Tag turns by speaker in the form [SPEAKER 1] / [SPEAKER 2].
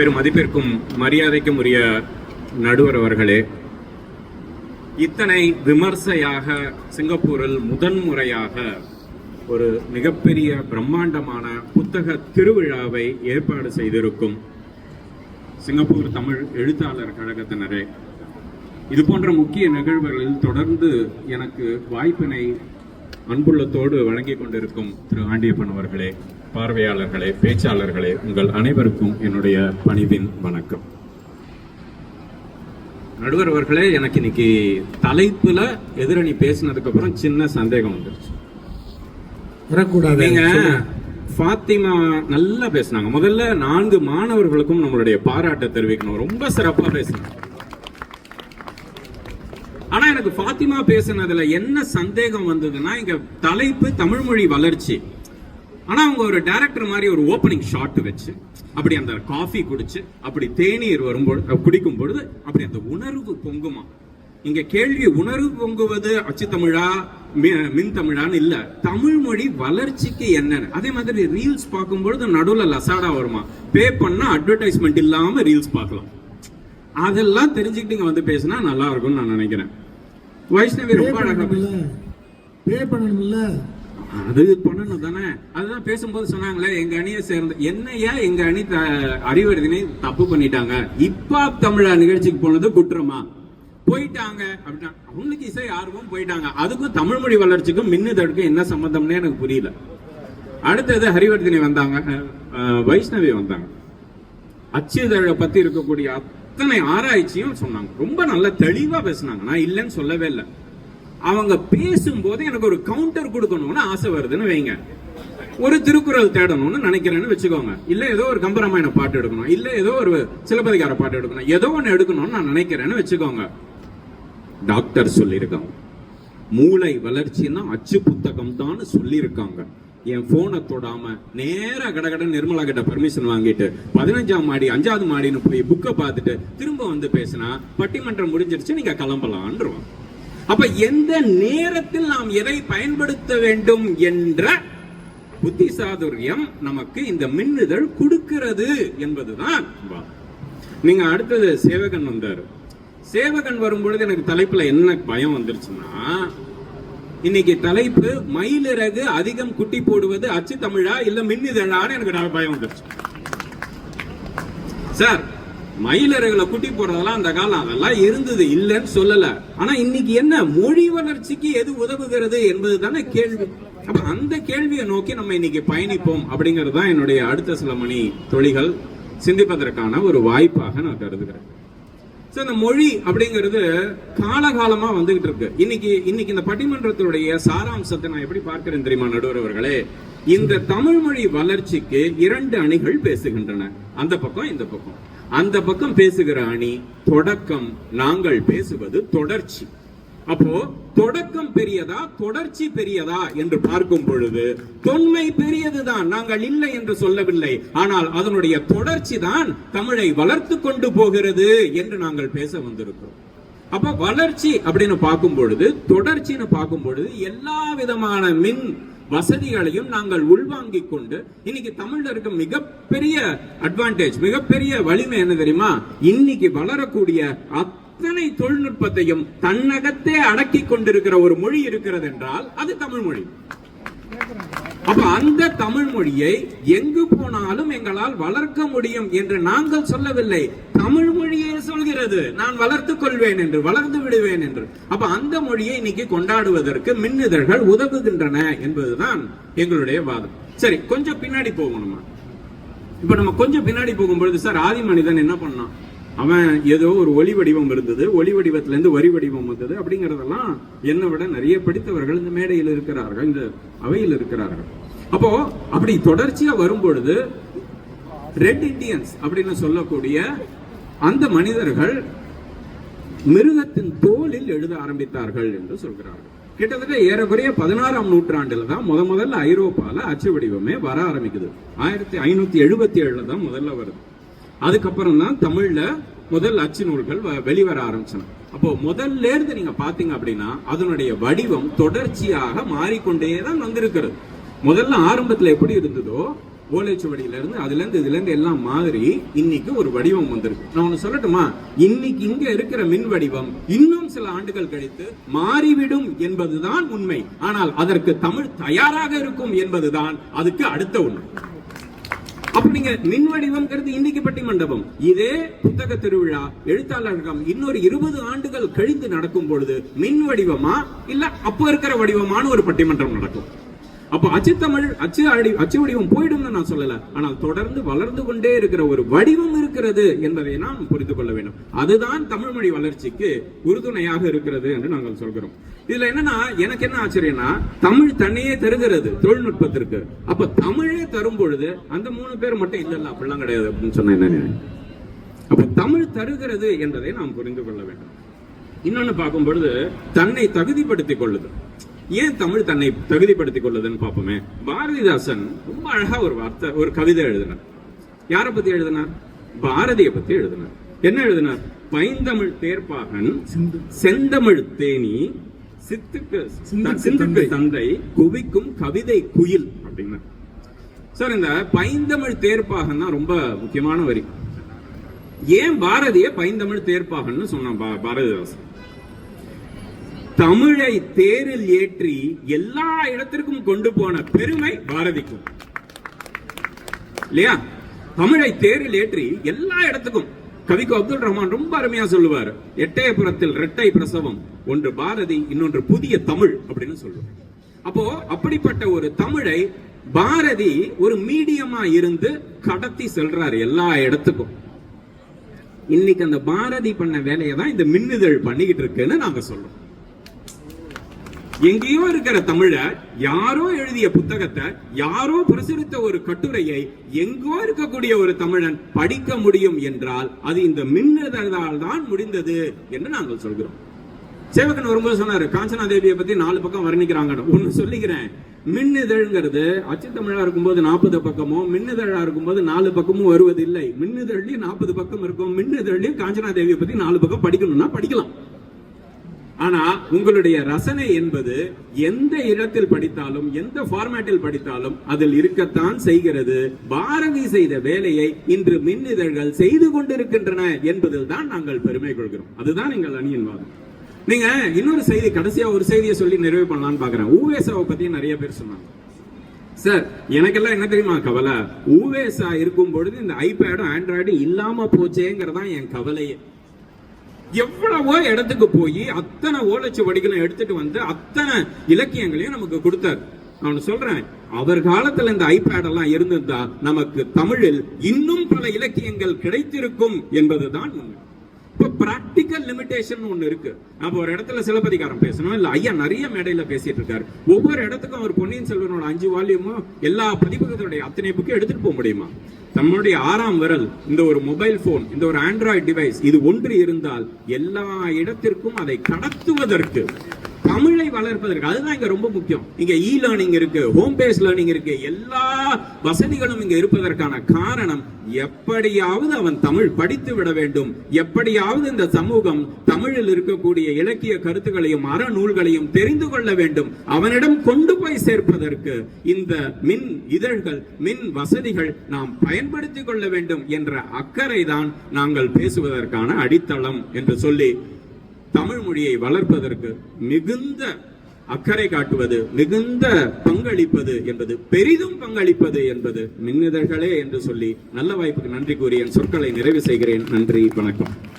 [SPEAKER 1] பெரும் மதிப்பிற்கும் மரியாதைக்கும் உரிய நடுவர் அவர்களே இத்தனை விமர்சையாக சிங்கப்பூரில் முதன்முறையாக ஒரு மிகப்பெரிய பிரம்மாண்டமான புத்தக திருவிழாவை ஏற்பாடு செய்திருக்கும் சிங்கப்பூர் தமிழ் எழுத்தாளர் கழகத்தினரே. இது போன்ற முக்கிய நிகழ்வுகளில் தொடர்ந்து எனக்கு வாய்ப்பினை அன்புள்ளத்தோடு வழங்கி கொண்டிருக்கும் திரு ஆண்டியப்பன் அவர்களே. பார்வையாளர்களே பேச்சாளர்களே உங்கள் அனைவருக்கும் என்னுடைய பணிவின் வணக்கம். நடுவர் அவர்களே எனக்கு இன்னைக்கு தலைப்புல எதிரணி பேசினதுக்கு அப்புறம் சின்ன சந்தேகம் வந்துருச்சு.
[SPEAKER 2] வரக்கூடாது.
[SPEAKER 1] நீங்க ஃபாத்திமா நல்லா பேசுனாங்க. முதல்ல நான்கு மாணவர்களுக்கும் நம்மளுடைய பாராட்டை தெரிவிக்கணும். ரொம்ப சிறப்பா பேசுனாங்க ஆனா எனக்கு ஃபாத்திமா பேசுனதுல என்ன சந்தேகம் வந்ததுன்னா இங்க தலைப்பு தமிழ் மொழி வளர்ச்சி. ஆனா அவங்க ஒரு டைரக்டர் மாதிரி ஒரு ஓப்பனிங் ஷாட் வச்சு அப்படி அந்த காஃபி குடிச்சு அப்படி தேநீர் வரும்பொழுது குடிக்கும் பொழுது அப்படி அந்த உணர்வு பொங்குமா? இங்க கேள்வி உணர்வு பொங்குவது அச்சு தமிழா மின் தமிழான்னு இல்ல. தமிழ் மொழி வளர்ச்சிக்கு என்னன்னு? அதே மாதிரி ரீல்ஸ் பார்க்கும் பொழுது நடுவுல லசாடா வருமா? பே பண்ணா அட்வர்டைஸ்மெண்ட் இல்லாம ரீல்ஸ் பார்க்கலாம். அதெல்லாம் தெரிஞ்சுக்கிட்டு இங்க வந்து பேசினா நல்லா இருக்கும்னு நான் நினைக்கிறேன். வைஷ்ணவி ரொம்ப அழகா
[SPEAKER 2] பே பண்ணணும்ல.
[SPEAKER 1] அது பண்ணணும் தானே? அதுதான் பேசும்போது சொன்னாங்களே எங்க அணியை சேர்ந்த என்னையா எங்க அணி த- அறிவறுதினை தப்பு பண்ணிட்டாங்க? இப்பா தமிழா நிகழ்ச்சிக்கு போனது குற்றமா? போயிட்டாங்க அப்படின்னா அவங்களுக்கு இசை ஆர்வம் போயிட்டாங்க. அதுக்கும் தமிழ் மொழி வளர்ச்சிக்கும் மின்னுதடுக்கும் என்ன சம்பந்தம்னே எனக்கு புரியல. அடுத்தது ஹரிவர்தினி வந்தாங்க. வைஷ்ணவி வந்தாங்க. அச்சுதழை பத்தி இருக்கக்கூடிய அத்தனை ஆராய்ச்சியும் சொன்னாங்க. ரொம்ப நல்ல தெளிவா பேசினாங்க. நான் இல்லைன்னு சொல்லவே இல்லை. அவங்க பேசும்போது எனக்கு ஒரு கவுண்டர் கொடுக்கணும்னு ஆசை வருதுன்னு வைங்க. ஒரு திருக்குறள் தேடணும்னு நினைக்கிறேன்னு வச்சுக்கோங்க. இல்ல ஏதோ ஒரு கம்பராமாயண பாட்டு எடுக்கணும். இல்ல ஏதோ ஒரு சிலப்பதிகார பாட்டு எடுக்கணும். ஏதோ ஒன்னு எடுக்கணும்னு நான் நினைக்கிறேன்னு வச்சுக்கோங்க. டாக்டர் சொல்லியிருக்காங்க. மூளை வளர்ச்சின்னா அச்சு புத்தகம் தான் சொல்லியிருக்காங்க. என் போனை தொடாம நேர கடகட நிர்மலா கிட்ட பர்மிஷன் வாங்கிட்டு பதினஞ்சாம் மாடி அஞ்சாவது மாடின்னு போய் புக்கை பார்த்துட்டு திரும்ப வந்து பேசினா பட்டிமன்றம் முடிஞ்சிருச்சு நீங்க கிளம்பலான்றோம் அப்ப எந்த நேரத்தில் நாம் எதை பயன்படுத்த வேண்டும் என்ற புத்தி சாதுரியம் நமக்கு இந்த மின்னுதல் கொடுக்கிறது என்பதுதான். நீங்க அடுத்தது சேவகன் வந்தாரு. சேவகன் வரும்பொழுது எனக்கு தலைப்புல என்ன பயம் வந்துருச்சுன்னா இன்னைக்கு தலைப்பு மயிலிறகு அதிகம் குட்டி போடுவது அச்சு தமிழா இல்ல மின்னிதழான்னு எனக்கு பயம் வந்துருச்சு. சார் மயிலறைகளை குட்டி போடுறதெல்லாம் அந்த காலம். அதெல்லாம் இருந்தது இல்லைன்னு சொல்லல. ஆனா இன்னைக்கு என்ன? மொழி வளர்ச்சிக்கு எது உதவுகிறது என்பது தானே கேள்வி. அப்ப அந்த கேள்வியை நோக்கி நம்ம இன்னைக்கு பயணிப்போம் அப்படிங்கிறது தான் என்னுடைய அடுத்த சில மணி தொழிகள் சிந்திப்பதற்கான ஒரு வாய்ப்பாக நான் கருதுகிறேன். ஸோ இந்த மொழி அப்படிங்கிறது காலகாலமா வந்துகிட்டு இருக்கு. இன்னைக்கு இன்னைக்கு இந்த பட்டிமன்றத்தினுடைய சாராம்சத்தை நான் எப்படி பார்க்கிறேன் தெரியுமா நடுவர் அவர்களே? இந்த தமிழ் மொழி வளர்ச்சிக்கு இரண்டு அணிகள் பேசுகின்றன. அந்த பக்கம் இந்த பக்கம். அந்த பக்கம் பேசுகிற அணி தொடக்கம் நாங்கள் பேசுவது தொடர்ச்சி. அப்போ தொடக்கம் பெரியதா தொடர்ச்சி பெரியதா என்று பார்க்கும் பொழுது தொன்மை பெரியதுதான் நாங்கள் இல்லை என்று சொல்லவில்லை. ஆனால் அதனுடைய தொடர்ச்சி தான் தமிழை வளர்த்து கொண்டு போகிறது என்று நாங்கள் பேச வந்திருக்கிறோம். அப்ப வளர்ச்சி அப்படின்னு பார்க்கும் பொழுது தொடர்ச்சின்னு பார்க்கும் பொழுது எல்லா விதமான மின் வசதிகளையும் நாங்கள் உள்வாங்கிக் கொண்டு இன்னைக்கு தமிழ்ல இருக்க மிகப்பெரிய அட்வான்டேஜ் மிகப்பெரிய வலிமை என்ன தெரியுமா? இன்னைக்கு வளரக்கூடிய அத்தனை தொழில்நுட்பத்தையும் தன்னகத்தே அடக்கி கொண்டிருக்கிற ஒரு மொழி இருக்கிறது என்றால் அது தமிழ் மொழி. அப்ப அந்த தமிழ் மொழியை எங்கு போனாலும் எங்களால் வளர்க்க முடியும் என்று நாங்கள் சொல்லவில்லை. தமிழ் மொழியே சொல்கிறது நான் வளர்த்துக் கொள்வேன் என்று வளர்ந்து விடுவேன் என்று. அப்ப அந்த மொழியை இன்னைக்கு கொண்டாடுவதற்கு மின்னிதழ்கள் உதவுகின்றன என்பதுதான் எங்களுடைய வாதம். சரி கொஞ்சம் பின்னாடி போகணுமா? இப்ப நம்ம கொஞ்சம் பின்னாடி போகும்பொழுது சார் ஆதி மனிதன் என்ன பண்ணான்? அவன் ஏதோ ஒரு ஒளி வடிவம் இருந்தது ஒளி வடிவத்துல இருந்து வரி வடிவம் வந்தது அப்படிங்கறதெல்லாம் என்னை விட நிறைய படித்தவர்கள் இந்த மேடையில் இருக்கிறார்கள் இந்த அவையில் இருக்கிறார்கள். அப்போ அப்படி தொடர்ச்சியா வரும்பொழுது ரெட் இண்டியன்ஸ் அப்படின்னு சொல்லக்கூடிய அந்த மனிதர்கள் மிருகத்தின் தோலில் எழுத ஆரம்பித்தார்கள் என்று சொல்கிறார்கள். கிட்டத்தட்ட ஏறக்குறைய பதினாறாம் நூற்றாண்டுல தான் முத முதல்ல ஐரோப்பால அச்சு வடிவமே வர ஆரம்பிக்குது. ஆயிரத்தி ஐநூத்தி எழுபத்தி ஏழுல தான் முதல்ல வருது. அதுக்கப்புறம் தான் தமிழ்ல முதல் அச்சு நூல்கள் வ- வெளிவர ஆரம்பிச்சன. அப்போ முதல்ல இருந்து நீங்க பாத்தீங்க அப்படின்னா அதனுடைய வடிவம் தொடர்ச்சியாக மாறிக்கொண்டே தான் வந்திருக்கிறது. முதல்ல ஆரம்பத்துல எப்படி இருந்ததோ ஓலைச்சுவடியில இருந்து அதுல இருந்து இதுல இருந்து எல்லாம் மாதிரி இன்னைக்கு ஒரு வடிவம் வந்திருக்கு. நான் ஒண்ணு சொல்லட்டுமா? இன்னைக்கு இங்க இருக்கிற மின் வடிவம் இன்னும் சில ஆண்டுகள் கழித்து மாறிவிடும் என்பதுதான் உண்மை. ஆனால் அதற்கு தமிழ் தயாராக இருக்கும் என்பதுதான் அதுக்கு அடுத்த உண்மை அப்ப நீங்க மின் வடிவம்ங்கிறது இன்னைக்கு பட்டி மண்டபம் இதே புத்தக திருவிழா எழுத்தாளர்கள் இன்னொரு இருபது ஆண்டுகள் கழிந்து நடக்கும் பொழுது மின் வடிவமா இல்ல அப்ப இருக்கிற வடிவமான ஒரு பட்டிமன்றம் நடக்கும். அப்ப அச்சு தமிழ் அச்சு அடி அச்சு வடிவம் போயிடும்னு நான் சொல்லல. ஆனால் தொடர்ந்து வளர்ந்து கொண்டே இருக்கிற ஒரு வடிவம் இருக்கிறது என்பதை நாம் புரிந்து கொள்ள வேண்டும். அதுதான் தமிழ் மொழி வளர்ச்சிக்கு உறுதுணையாக இருக்கிறது என்று நாங்கள் சொல்கிறோம். இதுல என்னன்னா எனக்கு என்ன ஆச்சரியம்னா தமிழ் தன்னையே தருகிறது தொழில்நுட்பத்திற்கு. அப்ப தமிழே தரும் பொழுது அந்த மூணு பேர் மட்டும் இல்ல இல்ல அப்படிலாம் கிடையாது அப்படின்னு சொன்ன என்ன அப்ப தமிழ் தருகிறது என்பதை நாம் புரிந்து கொள்ள வேண்டும். இன்னொன்னு பார்க்கும் பொழுது தன்னை தகுதிப்படுத்திக் கொள்ளுது ஏன் தமிழ் தன்னை தகுதிப்படுத்திக் கொள்ளுதுன்னு பார்ப்போமே. பாரதிதாசன் ரொம்ப அழகா ஒரு வார்த்தை ஒரு கவிதை எழுதினார். யாரை பத்தி எழுதினார்? பாரதியை பத்தி எழுதினார். என்ன எழுதினார்? பைந்தமிழ் தேர்ப்பாகன் செந்தமிழ் தேனி சித்துக்கு
[SPEAKER 2] சிந்துக்கு தந்தை.
[SPEAKER 1] குவிக்கும் கவிதை குயில் அப்படின்னா சார் இந்த பைந்தமிழ் தேர்ப்பாகன் தான் ரொம்ப முக்கியமான வரி. ஏன் பாரதிய பைந்தமிழ் தேர்ப்பாகன்னு சொன்னான் பாரதிதாசன்? தமிழை தேரில் ஏற்றி எல்லா இடத்திற்கும் கொண்டு போன பெருமை பாரதிக்கும். இல்லையா? தமிழை தேரில் ஏற்றி எல்லா இடத்துக்கும். கவிக்கு அப்துல் ரஹ்மான் ரொம்ப அருமையா சொல்லுவார். எட்டயபுரத்தில் இரட்டை பிரசவம் ஒன்று பாரதி இன்னொன்று புதிய தமிழ் அப்படின்னு சொல்லுவார். அப்போ அப்படிப்பட்ட ஒரு தமிழை பாரதி ஒரு மீடியமா இருந்து கடத்தி செல்றாரு எல்லா இடத்துக்கும். இன்னைக்கு அந்த பாரதி பண்ண வேலையை தான் இந்த மின்னிதழ் பண்ணிக்கிட்டு இருக்குன்னு நாங்க சொல்றோம். எங்கேயோ இருக்கிற தமிழ யாரோ எழுதிய புத்தகத்தை யாரோ பிரசுரித்த ஒரு கட்டுரையை எங்கோ இருக்கக்கூடிய ஒரு தமிழன் படிக்க முடியும் என்றால் அது இந்த மின்னதால் தான் முடிந்தது என்று நாங்கள் சொல்கிறோம். சேவகன் வரும்போது சொன்னாரு காஞ்சனா தேவியை பத்தி நாலு பக்கம் வர்ணிக்கிறாங்க ஒன்னு சொல்லிக்கிறேன். மின்னிதழ்ங்கிறது அச்சு தமிழா இருக்கும்போது நாற்பது பக்கமும் மின்னிதழா இருக்கும்போது நாலு பக்கமும் வருவதில்லை. மின்னிதழ்லயும் நாற்பது பக்கம் இருக்கும். மின்னிதழ்லயும் காஞ்சனா தேவியை பத்தி நாலு பக்கம் படிக்கணும்னா படிக்கலாம். ஆனா உங்களுடைய ரசனை என்பது எந்த இடத்தில் படித்தாலும் எந்த ஃபார்மேட்டில் படித்தாலும் அதில் இருக்கத்தான் செய்கிறது. பாரதி செய்த வேலையை இன்று மின்னிதழ்கள் செய்து கொண்டிருக்கின்றன என்பதில் தான் நாங்கள் பெருமை கொள்கிறோம். அதுதான் எங்கள் அணியின் வாதம். நீங்க இன்னொரு செய்தி கடைசியா ஒரு செய்தியை சொல்லி நிறைவு பண்ணலாம்னு பாக்குறேன் ஊவேசாவை பத்தி நிறைய பேர் சொன்னாங்க. சார் எனக்கெல்லாம் என்ன தெரியுமா கவலை? ஊவேசா இருக்கும் பொழுது இந்த ஐபேடும் ஆண்ட்ராய்டும் இல்லாம போச்சேங்கிறதான் என் கவலையே. எவ்வளவோ இடத்துக்கு போய் அத்தனை ஓலைச்சுவடிகளும் எடுத்துட்டு வந்து அத்தனை இலக்கியங்களையும் நமக்கு கொடுத்தார். நான் சொல்றேன். அவர் காலத்துல இந்த ஐபேட் எல்லாம் இருந்திருந்தா நமக்கு தமிழில் இன்னும் பல இலக்கியங்கள் கிடைத்திருக்கும் என்பதுதான் உண்மை. இப்போ பிராக்டிக்கல் லிமிடேஷன் ஒண்ணு இருக்கு. அப்ப ஒரு இடத்துல சிலப்பதிகாரம் பேசணும். இல்ல ஐயா நிறைய மேடையில பேசிட்டு இருக்காரு. ஒவ்வொரு இடத்துக்கும் அவர் பொன்னியின் செல்வனோட அஞ்சு வால்யூமும் எல்லா பதிப்பகத்துடைய அத்தனை புக்கும் எடுத்துட்டு போக முடியுமா? நம்மளுடைய ஆறாம் விரல் இந்த ஒரு மொபைல் போன் இந்த ஒரு ஆண்ட்ராய்டு டிவைஸ் இது ஒன்று இருந்தால் எல்லா இடத்திற்கும் அதை கடத்துவதற்கு தமிழை வளர்ப்பதற்கு அதுதான் இங்க ரொம்ப முக்கியம். இங்க இ லேர்னிங் இருக்கு ஹோம் பேஸ் லேர்னிங் இருக்கு எல்லா வசதிகளும் இங்க இருப்பதற்கான காரணம் எப்படியாவது அவன் தமிழ் படித்து விட வேண்டும். எப்படியாவது இந்த சமூகம் தமிழில் இருக்கக்கூடிய இலக்கிய கருத்துக்களையும் அறநூல்களையும் தெரிந்து கொள்ள வேண்டும். அவனிடம் கொண்டு போய் சேர்ப்பதற்கு இந்த மின் இதழ்கள் மின் வசதிகள் நாம் பயன்படுத்திக் கொள்ள வேண்டும் என்ற அக்கறை தான் நாங்கள் பேசுவதற்கான அடித்தளம் என்று சொல்லி தமிழ் மொழியை வளர்ப்பதற்கு மிகுந்த அக்கறை காட்டுவது மிகுந்த பங்களிப்பது என்பது பெரிதும் பங்களிப்பது என்பது மின்னிதழ்களே என்று சொல்லி நல்ல வாய்ப்புக்கு நன்றி கூறி என் சொற்களை நிறைவு செய்கிறேன். நன்றி வணக்கம்.